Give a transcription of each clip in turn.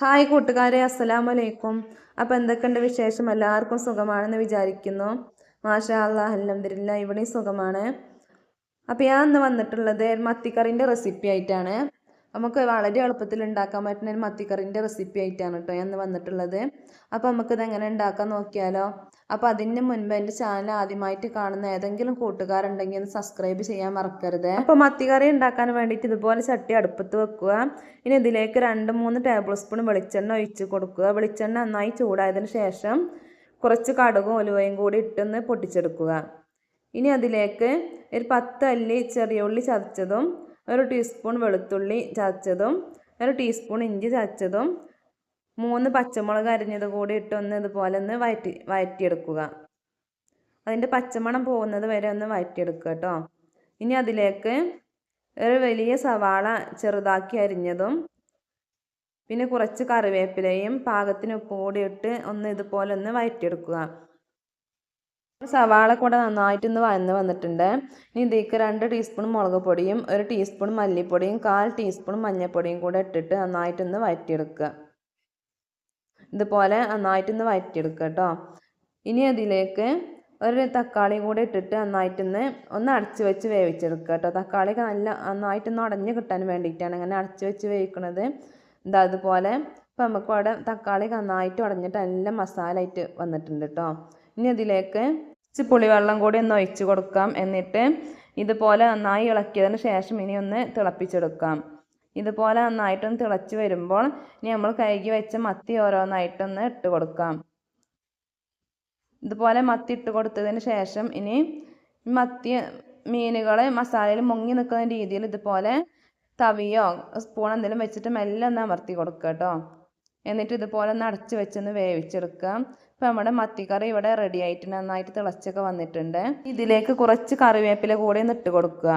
Hi കൂട്ടുകാരെ അസ്സലാമു അലൈക്കും അപ്പോൾ എന്തൊക്കെയുണ്ട് വിശേഷം? എല്ലാവർക്കും സുഖമാണെന്ന് വിചാരിക്കുന്നു. മാഷാ അള്ളാഹ് അലഹമില്ല ഇവിടെയും സുഖമാണ്. അപ്പോൾ ഞാൻ ഇന്ന് വന്നിട്ടുള്ളത് മത്തിക്കറിന്റെ റെസിപ്പി ആയിട്ടാണ്. നമുക്ക് വളരെ എളുപ്പത്തിൽ ഉണ്ടാക്കാൻ പറ്റുന്ന ഒരു മത്തിക്കറിന്റെ റെസിപ്പി ആയിട്ടാണ് കേട്ടോ ഇന്ന് വന്നിട്ടുള്ളത്. അപ്പോൾ നമുക്കിത് എങ്ങനെ ഉണ്ടാക്കാൻ നോക്കിയാലോ? അപ്പോൾ അതിന് മുൻപ് എന്റെ ചാനൽ ആദ്യമായിട്ട് കാണുന്ന ഏതെങ്കിലും കൂട്ടുകാരുണ്ടെങ്കിൽ ഒന്ന് സബ്സ്ക്രൈബ് ചെയ്യാൻ മറക്കരുത്. അപ്പോൾ മത്തിക്കറി ഉണ്ടാക്കാൻ വേണ്ടിയിട്ട് ഇതുപോലെ ചട്ടി അടുപ്പത്ത് വെക്കുക. ഇനി ഇതിലേക്ക് രണ്ട് മൂന്ന് ടേബിൾ സ്പൂൺ വെളിച്ചെണ്ണ ഒഴിച്ച് കൊടുക്കുക. വെളിച്ചെണ്ണ നന്നായി ചൂടായതിന് ശേഷം കുറച്ച് കടുകും ഉലുവയും കൂടി ഇട്ടൊന്ന് പൊട്ടിച്ചെടുക്കുക. ഇനി അതിലേക്ക് ഒരു പത്ത് അല്ലി ചെറിയ ഉള്ളി ചതച്ചതും ഒരു ടീസ്പൂൺ വെളുത്തുള്ളി ചതച്ചതും ഒരു ടീസ്പൂൺ ഇഞ്ചി ചതച്ചതും മൂന്ന് പച്ചമുളക് അരിഞ്ഞത് കൂടി ഇട്ടൊന്ന് ഇതുപോലെ ഒന്ന് വയറ്റി വയറ്റിയെടുക്കുക. അതിന്റെ പച്ചമണം പോകുന്നത് വരെ ഒന്ന് വയറ്റിയെടുക്കുക കേട്ടോ. ഇനി അതിലേക്ക് ഒരു വലിയ സവാള ചെറുതാക്കി അരിഞ്ഞതും പിന്നെ കുറച്ച് കറിവേപ്പിലയും പാകത്തിന് ഉപ്പ് കൂടി ഇട്ട് ഒന്ന് ഇതുപോലെ ഒന്ന് വയറ്റിയെടുക്കുക. സവാള കൂടെ നന്നായിട്ടൊന്ന് വന്ന് വന്നിട്ടുണ്ട്. ഇനി ഇതിലേക്ക് രണ്ട് ടീസ്പൂൺ മുളക് പൊടിയും ഒരു ടീസ്പൂൺ മല്ലിപ്പൊടിയും കാൽ ടീസ്പൂൺ മഞ്ഞൾപ്പൊടിയും കൂടെ ഇട്ടിട്ട് നന്നായിട്ടൊന്ന് വഴറ്റിയെടുക്കുക. ഇതുപോലെ നന്നായിട്ടൊന്ന് വഴറ്റിയെടുക്കുക കേട്ടോ. ഇനി അതിലേക്ക് ഒരു തക്കാളി കൂടെ ഇട്ടിട്ട് നന്നായിട്ടൊന്ന് ഒന്ന് അടച്ചു വെച്ച് വേവിച്ചെടുക്കുക കേട്ടോ. തക്കാളിയൊക്കെ നല്ല നന്നായിട്ടൊന്ന് ഉടഞ്ഞ് കിട്ടാൻ വേണ്ടിയിട്ടാണ് അങ്ങനെ അടച്ചു വെച്ച് വേവിക്കുന്നത് എന്താ അതുപോലെ ഇപ്പം നമുക്ക് അവിടെ തക്കാളി നന്നായിട്ട് ഉടഞ്ഞിട്ട് നല്ല മസാല ആയിട്ട് വന്നിട്ടുണ്ട് കേട്ടോ. ഇനി അതിലേക്ക് ഇച്ചിരി പുളിവെള്ളം കൂടി ഒന്ന് ഒഴിച്ച് കൊടുക്കാം. എന്നിട്ട് ഇതുപോലെ നന്നായി ഇളക്കിയതിന് ശേഷം ഇനി ഒന്ന് തിളപ്പിച്ചെടുക്കാം. ഇതുപോലെ നന്നായിട്ടൊന്ന് തിളച്ച് വരുമ്പോൾ ഇനി നമ്മൾ കഴുകി വെച്ച മത്തി ഓരോന്നായിട്ടൊന്ന് ഇട്ട് കൊടുക്കാം. ഇതുപോലെ മത്തി ഇട്ട് കൊടുത്തതിന് ശേഷം ഇനി മത്തി മീനുകളെ മസാലയിൽ മുങ്ങി നിൽക്കുന്ന രീതിയിൽ ഇതുപോലെ തവിയോ സ്പൂൺ എന്തെങ്കിലും വെച്ചിട്ട് മെല്ലെ ഒന്ന് അമർത്തി കൊടുക്കുക കേട്ടോ. എന്നിട്ട് ഇതുപോലെ ഒന്ന് അടച്ചു വെച്ചൊന്ന് വേവിച്ചെടുക്കാം ഇപ്പം നമ്മുടെ മത്തിക്കറി ഇവിടെ റെഡി ആയിട്ട് നന്നായിട്ട് തിളച്ചൊക്കെ വന്നിട്ടുണ്ട്. ഇതിലേക്ക് കുറച്ച് കറിവേപ്പില കൂടി ഒന്ന് ഇട്ട് കൊടുക്കുക.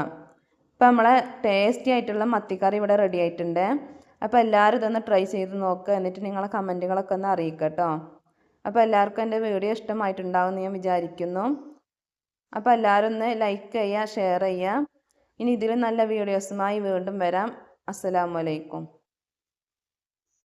ഇപ്പം നമ്മളെ ടേസ്റ്റി ആയിട്ടുള്ള മത്തിക്കറി ഇവിടെ റെഡി ആയിട്ടുണ്ട്. അപ്പോൾ എല്ലാവരും ഇതൊന്ന് ട്രൈ ചെയ്ത് നോക്കുക. എന്നിട്ട് നിങ്ങളെ കമന്റുകളൊക്കെ ഒന്ന് അറിയിക്കട്ടോ കേട്ടോ. അപ്പോൾ എല്ലാവർക്കും എന്റെ വീഡിയോ ഇഷ്ടമായിട്ടുണ്ടാവും എന്ന് ഞാൻ വിചാരിക്കുന്നു. അപ്പോൾ എല്ലാവരും ഒന്ന് ലൈക്ക് ചെയ്യുക ഷെയർ ചെയ്യുക. ഇനി ഇതിലും നല്ല വീഡിയോസുമായി വീണ്ടും വരാം. അസ്സലാമലൈക്കും